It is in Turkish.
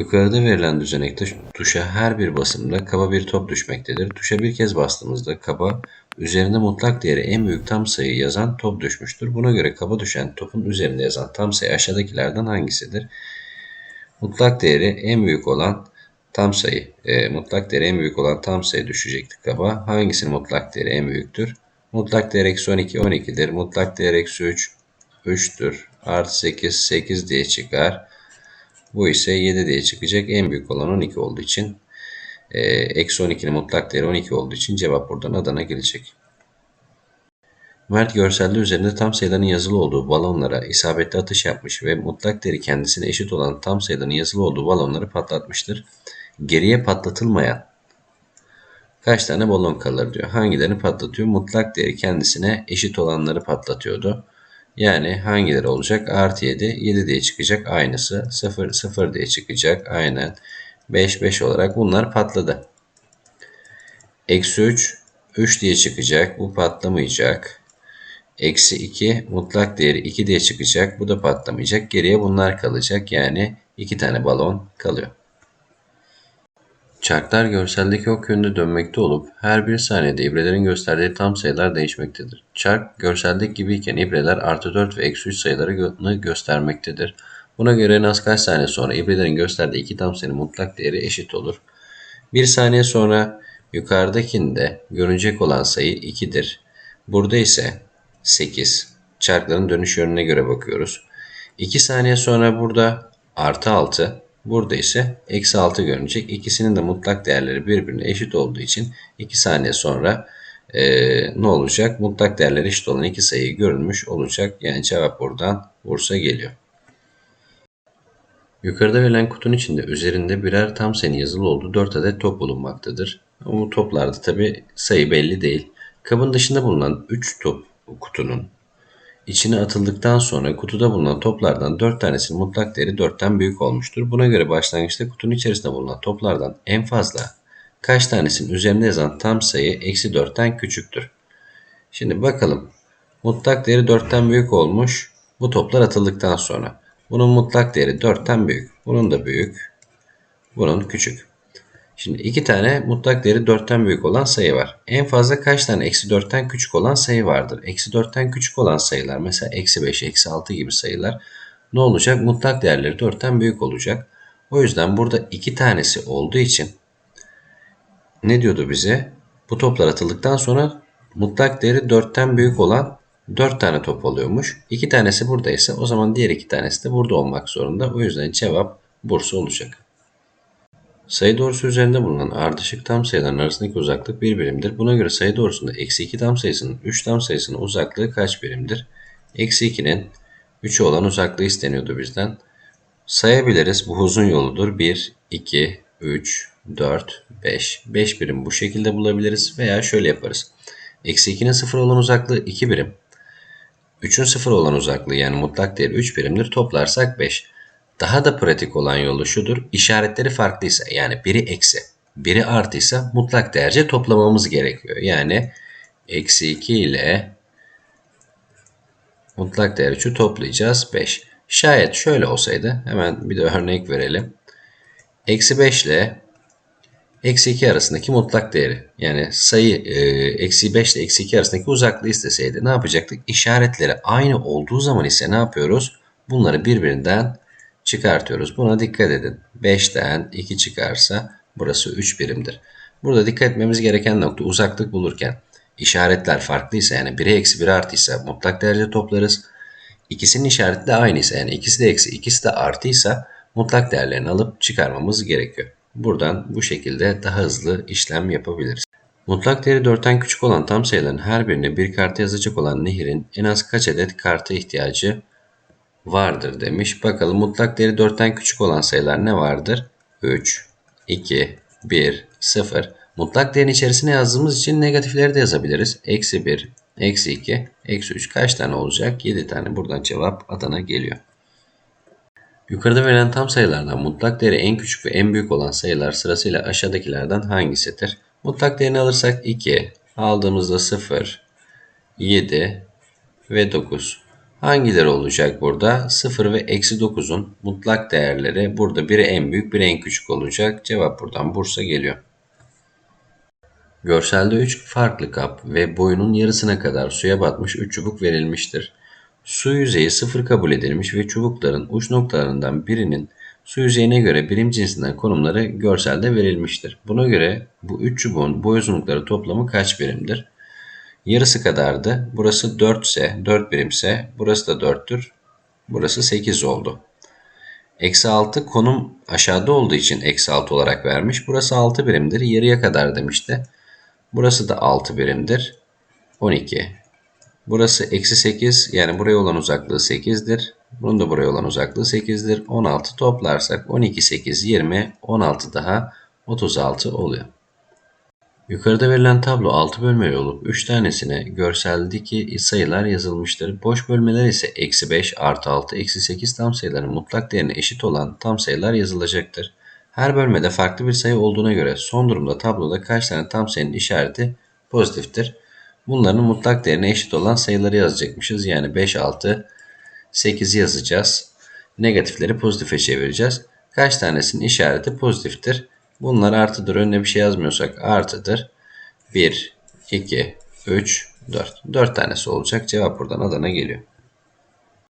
Yukarıda verilen düzenekte tuşa her bir basımda kaba bir top düşmektedir. Tuşa bir kez bastığımızda kaba üzerinde mutlak değeri en büyük tam sayı yazan top düşmüştür. Buna göre kaba düşen topun üzerinde yazan tam sayı aşağıdakilerden hangisidir? Mutlak değeri en büyük olan tam sayı, e, mutlak değeri en büyük olan tam sayı düşecekti kaba. Hangisinin mutlak değeri en büyüktür? Mutlak değer eksi 12 12'dir. Mutlak değer eksi 3 3'tür. Artı 8 8 diye çıkar. Bu ise 7 diye çıkacak. En büyük olan 12 olduğu için e, eksi 12'nin mutlak değeri 12 olduğu için cevap buradan Adana gelecek. Mert görselde üzerinde tam sayıların yazılı olduğu balonlara isabetli atış yapmış ve mutlak değeri kendisine eşit olan tam sayıların yazılı olduğu balonları patlatmıştır. Geriye patlatılmayan kaç tane balon kalır diyor. Hangilerini patlatıyor? Mutlak değeri kendisine eşit olanları patlatıyordu. Yani hangileri olacak? Artı 7, 7 diye çıkacak aynısı. 0, 0 diye çıkacak aynen. 5, 5 olarak bunlar patladı. Eksi 3, 3 diye çıkacak. Bu patlamayacak. Eksi 2, mutlak değeri 2 diye çıkacak. Bu da patlamayacak. Geriye bunlar kalacak. Yani 2 tane balon kalıyor. Çarklar görseldeki ok yönünde dönmekte olup her bir saniyede ibrelerin gösterdiği tam sayılar değişmektedir. Çark görseldeki gibiyken ibreler artı 4 ve eksi 3 sayılarını göstermektedir. Buna göre en az kaç saniye sonra ibrelerin gösterdiği iki tam sayının mutlak değeri eşit olur. Bir saniye sonra yukarıdakinde görünecek olan sayı 2'dir. Burada ise 8. Çarkların dönüş yönüne göre bakıyoruz. 2 saniye sonra burada artı 6, Burada ise eksi 6 görünecek. İkisinin de mutlak değerleri birbirine eşit olduğu için 2 saniye sonra e, ne olacak? Mutlak değerleri eşit olan iki sayı görülmüş olacak. Yani cevap buradan Bursa geliyor. Yukarıda verilen kutunun içinde üzerinde birer tam sayı yazılı olduğu 4 adet top bulunmaktadır. Bu toplarda tabi sayı belli değil. Kabın dışında bulunan 3 top kutunun İçine atıldıktan sonra kutuda bulunan toplardan 4 tanesinin mutlak değeri 4'ten büyük olmuştur. Buna göre başlangıçta kutunun içerisinde bulunan toplardan en fazla kaç tanesinin üzerinde yazan tam sayı eksi 4'ten küçüktür. Şimdi bakalım. Mutlak değeri 4'ten büyük olmuş bu toplar atıldıktan sonra. Bunun mutlak değeri 4'ten büyük. Bunun da büyük. Bunun küçük. Şimdi iki tane mutlak değeri 4'ten büyük olan sayı var. En fazla kaç tane eksi 4'ten küçük olan sayı vardır? Eksi 4'ten küçük olan sayılar mesela eksi 5, eksi 6 gibi sayılar ne olacak? Mutlak değerleri 4'ten büyük olacak. O yüzden burada iki tanesi olduğu için ne diyordu bize? Bu toplar atıldıktan sonra mutlak değeri 4'ten büyük olan 4 tane top oluyormuş. 2 tanesi buradaysa o zaman diğer iki tanesi de burada olmak zorunda. O yüzden cevap Bursa olacak. Sayı doğrusu üzerinde bulunan ardışık tam sayıların arasındaki uzaklık bir birimdir. Buna göre sayı doğrusunda eksi 2 tam sayısının 3 tam sayısının uzaklığı kaç birimdir? Eksi 2'nin 3'ü olan uzaklığı isteniyordu bizden. Sayabiliriz. Bu uzun yoludur. 1, 2, 3, 4, 5. 5 birim bu şekilde bulabiliriz. Veya şöyle yaparız. Eksi 2'nin 0 olan uzaklığı 2 birim. 3'ün 0 olan uzaklığı yani mutlak değeri 3 birimdir. Toplarsak 5. Daha da pratik olan yolu şudur. İşaretleri farklıysa yani biri eksi, biri artıysa mutlak değerce toplamamız gerekiyor. Yani eksi 2 ile mutlak değer 3'ü toplayacağız 5. Şayet şöyle olsaydı hemen bir de örnek verelim. Eksi 5 ile eksi 2 arasındaki mutlak değeri yani sayı e, eksi 5 ile eksi 2 arasındaki uzaklığı isteseydi ne yapacaktık? İşaretleri aynı olduğu zaman ise ne yapıyoruz? Bunları birbirinden çıkartıyoruz. Buna dikkat edin. 5'ten 2 çıkarsa burası 3 birimdir. Burada dikkat etmemiz gereken nokta uzaklık bulurken işaretler farklıysa yani 1'e eksi 1 artıysa mutlak derece toplarız. İkisinin işareti de aynıysa yani ikisi de eksi ikisi de artıysa mutlak değerlerini alıp çıkarmamız gerekiyor. Buradan bu şekilde daha hızlı işlem yapabiliriz. Mutlak değeri 4'ten küçük olan tam sayıların her birine bir kartı yazacak olan Nehir'in en az kaç adet karta ihtiyacı vardır demiş. Bakalım mutlak değeri 4'ten küçük olan sayılar ne vardır? 3, 2, 1, 0. Mutlak değerin içerisine yazdığımız için negatifleri de yazabiliriz. Eksi 1, eksi 2, eksi 3 kaç tane olacak? 7 tane. Buradan cevap Adana geliyor. Yukarıda verilen tam sayılardan mutlak değeri en küçük ve en büyük olan sayılar sırasıyla aşağıdakilerden hangisidir? Mutlak değerini alırsak 2, aldığımızda 0, 7 ve 9. Hangileri olacak burada? 0 ve eksi 9'un mutlak değerleri burada biri en büyük biri en küçük olacak. Cevap buradan Bursa geliyor. Görselde 3 farklı kap ve boyunun yarısına kadar suya batmış 3 çubuk verilmiştir. Su yüzeyi sıfır kabul edilmiş ve çubukların uç noktalarından birinin su yüzeyine göre birim cinsinden konumları görselde verilmiştir. Buna göre bu 3 çubuğun boy uzunlukları toplamı kaç birimdir? Yarısı kadardı. Burası 4 ise, 4 birimse burası da 4'tür. Burası 8 oldu. Eksi 6 konum aşağıda olduğu için eksi 6 olarak vermiş. Burası 6 birimdir. Yarıya kadar demişti. Burası da 6 birimdir. 12. Burası eksi 8 yani buraya olan uzaklığı 8'dir. Bunun da buraya olan uzaklığı 8'dir. 16 toplarsak 12, 8, 20, 16 daha 36 oluyor. Yukarıda verilen tablo 6 bölmeli olup 3 tanesine görseldeki sayılar yazılmıştır. Boş bölmeler ise eksi 5, artı 6, eksi 8 tam sayıların mutlak değerine eşit olan tam sayılar yazılacaktır. Her bölmede farklı bir sayı olduğuna göre son durumda tabloda kaç tane tam sayının işareti pozitiftir. Bunların mutlak değerine eşit olan sayıları yazacakmışız. Yani 5, 6, 8 yazacağız. Negatifleri pozitife çevireceğiz. Kaç tanesinin işareti pozitiftir? Bunlar artıdır. Önüne bir şey yazmıyorsak artıdır. 1, 2, 3, 4. 4 tanesi olacak. Cevap buradan Adana geliyor.